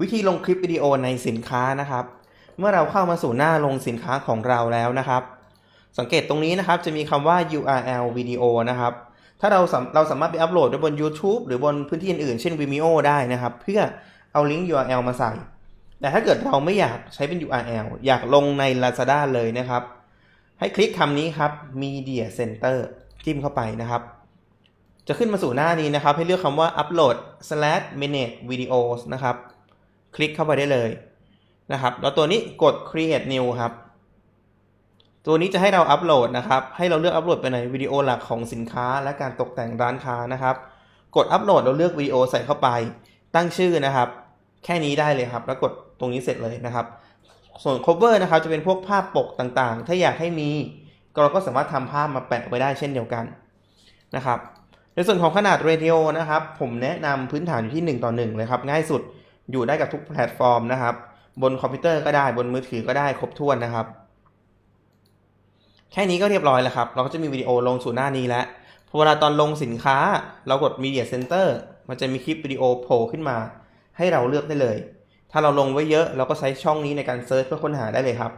วิธีลงคลิปวิดีโอในสินค้านะครับ เมื่อเราเข้ามาสู่หน้าลงสินค้าของเราแล้วนะครับ สังเกตตรงนี้นะครับจะมีคำว่า URL วิดีโอนะครับ ถ้าเราเราสามารถไปอัปโหลดได้บน YouTube หรือบนพื้นที่อื่นๆ เช่น Vimeo ได้นะครับ เพื่อเอาลิงก์ URL มาใส่ แต่ถ้าเกิดเราไม่อยากใช้เป็น URL อยากลงใน Lazada เลยนะครับ ให้คลิกคำนี้ครับ Media Center จิ้มเข้าไปนะครับ จะขึ้นมาสู่หน้านี้นะครับ ให้เลือกคำว่า Upload slash Manage Videos นะครับ คลิกเข้าไปได้เลยนะครับ แล้วตัวนี้กด Create New ครับ ตัวนี้จะให้เราอัปโหลดนะครับ ให้เราเลือกอัปโหลดไปในวิดีโอหลักของสินค้า และการตกแต่งร้านค้านะครับ กดอัปโหลดเราเลือกวิดีโอใส่เข้าไป ตั้งชื่อนะครับ แค่นี้ได้เลยครับ แล้วกดตรงนี้เสร็จเลยนะครับ ส่วน cover นะครับจะเป็นพวกภาพปกต่างๆ ถ้าอยากให้มีเราก็สามารถทำภาพมาแปะไว้ได้เช่นเดียวกันนะครับ ในส่วนของขนาดเรดิโอนะครับ ผมแนะนำพื้นฐานอยู่ที่ 1 ต่อ 1 เลยครับ ง่ายสุด อยู่ได้กับทุกแพลตฟอร์มนะครับ บนคอมพิวเตอร์ก็ได้บนมือถือก็ได้ครบถ้วนนะครับ แค่นี้ก็เรียบร้อยแล้วครับ เราก็จะมีวิดีโอลงสู่หน้านี้แล้วพอเวลาตอนลงสินค้า เรากด Media Center มันจะมีคลิปวิดีโอโผล่ขึ้นมา ให้เราเลือกได้เลย ถ้าเราลงไว้เยอะ เราก็ใช้ช่องนี้ในการเซิร์ชเพื่อค้นหาได้เลยครับ